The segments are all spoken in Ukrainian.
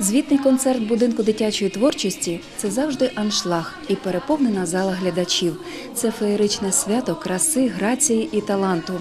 Звітний концерт будинку дитячої творчості це завжди аншлаг і переповнена зала глядачів. Це феєричне свято краси, грації і таланту.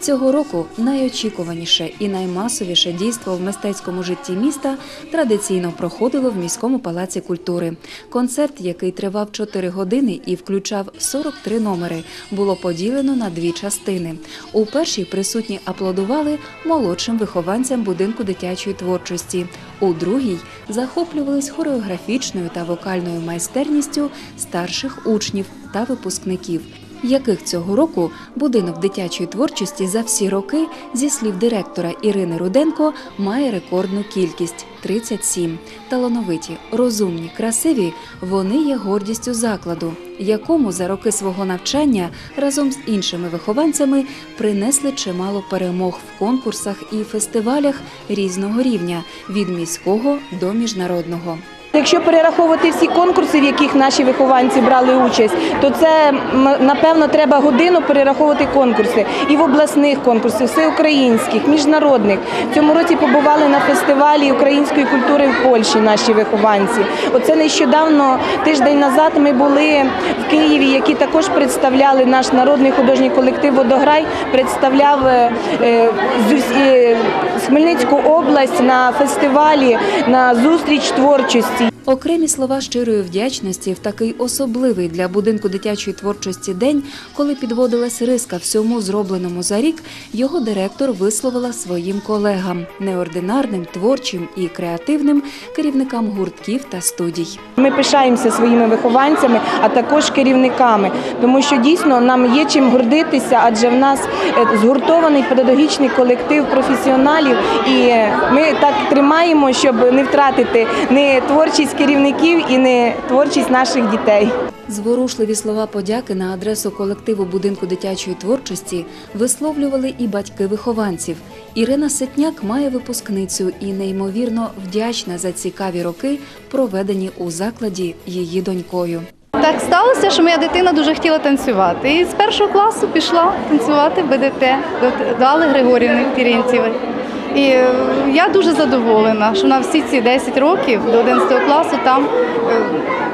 Цього року найочікуваніше і наймасовіше дійство в мистецькому житті міста традиційно проходило в міському палаці культури. Концерт, який тривав 4 години і включав 43 номери, було поділено на дві частини. У першій присутні аплодували молодшим вихованцям будинку дитячої творчості. У другій захоплювались хореографічною та вокальною майстерністю старших учнів та випускників, яких цього року будинок дитячої творчості за всі роки, зі слів директора Ірини Руденко, має рекордну кількість 37. Талановиті, розумні, красиві вони є гордістю закладу, якому за роки свого навчання разом з іншими вихованцями принесли чимало перемог в конкурсах і фестивалях різного рівня від міського до міжнародного. Якщо перераховувати всі конкурси, в яких наші вихованці брали участь, то це напевно треба годину перераховувати конкурси і в обласних конкурсах, всеукраїнських, міжнародних. В цьому році побували на фестивалі української культури Польщі. Наші вихованці. Оце нещодавно тиждень назад ми були в Києві, які також представляли наш народний художній колектив Водограй, представляв е, е, е, Хмельницьку область на фестивалі на зустріч творчості. Окремі слова щирої вдячності в такий особливий для будинку дитячої творчості день, коли підводилась риска всьому зробленому за рік, його директор висловила своїм колегам неординарним, творчим і креативним керівникам гуртків та студій. Ми пишаємося своїми вихованцями, а також керівниками, тому що дійсно нам є чим гордитися, адже в нас е, згуртований педагогічний колектив професіоналів, і ми так тримаємо, щоб не втратити не творчість керівників і не творчість наших дітей. Зворушливі слова подяки на адресу колективу будинку дитячої творчості висловлювали і батьки вихованців. Ірина Сетняк має випускницю і неймовірно вдячна за цікаві роки, проведені у закладі її донькою. Так сталося, що моя дитина дуже хотіла танцювати. І з першого класу пішла танцювати в БДТ до, Алли Григорівни Терентьєвої. І я дуже задоволена, що вона всі ці 10 років до 11 класу там е,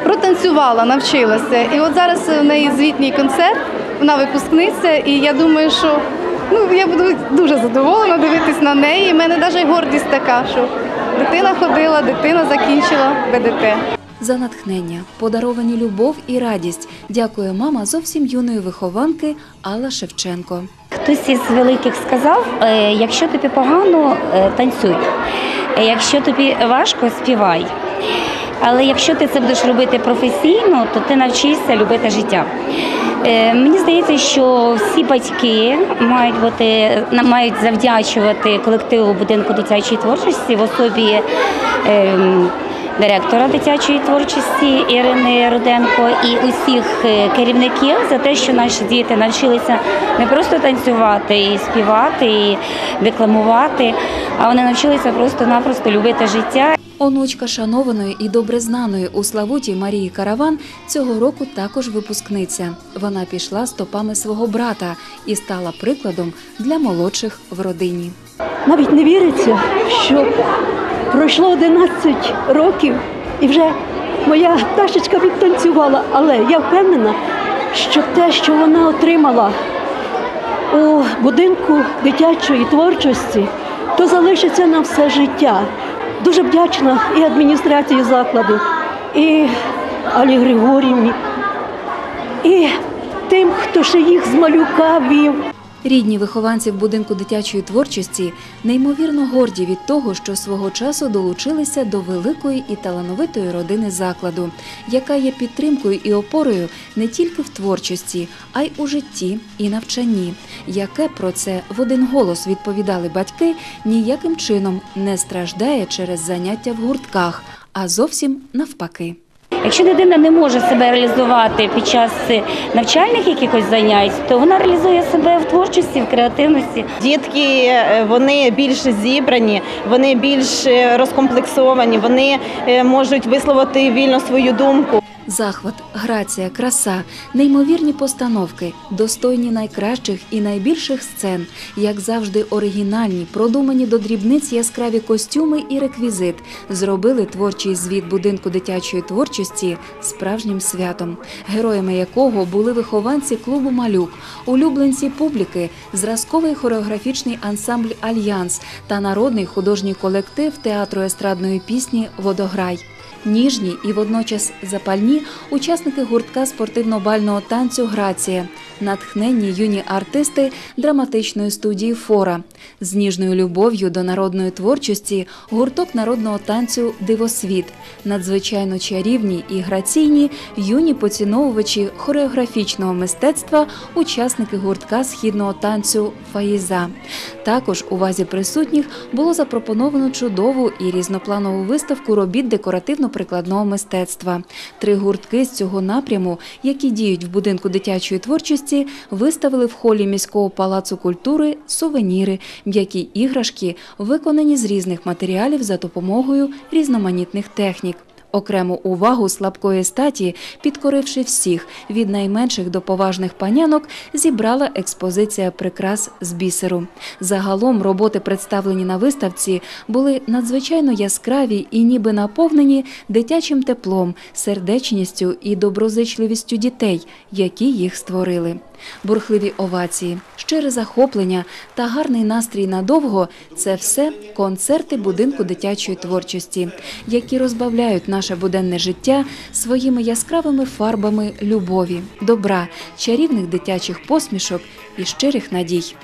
протанцювала, навчилася. І от зараз в неї звітній концерт, вона випускниця, і я думаю, що ну, я буду дуже задоволена дивитись на неї. У мене навіть гордість така, що дитина ходила, дитина закінчила БДТ. За натхнення, подаровані любов і радість дякує мама зовсім юної вихованки Алла Шевченко. Хтось із великих сказав: е, якщо тобі погано, е, танцюй, Е, якщо тобі важко, співай. Але якщо ти це будеш робити професійно, то ти навчишся любити життя. Мені здається, що всі батьки мають бути мають завдячувати колективу будинку дитячої творчості в особі ем, директора дитячої творчості Ірини Руденко і усіх е, керівників за те, що наші діти навчилися не просто танцювати і співати, і декламувати, а вони навчилися просто-напросто любити життя. Онучка шанованої і добре знаної у Славуті Марії Караван цього року також випускниця. Вона пішла стопами свого брата і стала прикладом для молодших в родині. Навіть не віриться, що пройшло 11 років і вже моя пташечка відтанцювала. Але я впевнена, що те, що вона отримала у будинку дитячої творчості, то залишиться на все життя. Дуже вдячна і адміністрації закладу, і Алі Григорівні, і тим, хто ще їх з малюка вів. Рідні вихованців будинку дитячої творчості неймовірно горді від того, що свого часу долучилися до великої і талановитої родини закладу, яка є підтримкою і опорою не тільки в творчості, а й у житті і навчанні, яке про це в один голос відповідали батьки, ніяким чином не страждає через заняття в гуртках, а зовсім навпаки. Якщо дитина не може себе реалізувати під час навчальних якихось занять, то вона реалізує себе в творчості, в креативності. Дітки е, вони більш зібрані, вони більш е, розкомплексовані, вони е, можуть висловити вільно свою думку. Захват, грація, краса, неймовірні постановки, достойні найкращих і найбільших сцен, як завжди, оригінальні, продумані до дрібниць яскраві костюми і реквізит зробили творчий звіт будинку дитячої творчості справжнім святом, героями якого були вихованці клубу Малюк, улюбленці публіки, зразковий хореографічний ансамбль Альянс та народний художній колектив театру естрадної пісні Водограй. Ніжні і водночас запальні учасники гуртка спортивно-бального танцю Грація, натхненні юні артисти драматичної студії Фора, з ніжною любов'ю до народної творчості гурток народного танцю Дивосвіт, надзвичайно чарівні і граційні юні поціновувачі хореографічного мистецтва, учасники гуртка східного танцю Фаїза. Також увазі присутніх було запропоновано чудову і різнопланову виставку робіт декоративно-прикладного мистецтва. Три гуртки з цього напряму, які діють в будинку дитячої творчості, виставили в холі міського палацу культури сувеніри, м'які іграшки, виконані з різних матеріалів за допомогою різноманітних технік. Окрему увагу слабкої статі, підкоривши всіх від найменших до поважних панянок, зібрала експозиція прикрас з бісеру. Загалом роботи, представлені на виставці, були надзвичайно яскраві і ніби наповнені дитячим теплом, сердечністю і доброзичливістю дітей, які їх створили. Бурхливі овації, щире захоплення та гарний настрій надовго це все концерти будинку дитячої творчості, які розбавляють наше буденне життя своїми яскравими фарбами любові, добра, чарівних дитячих посмішок і щирих надій.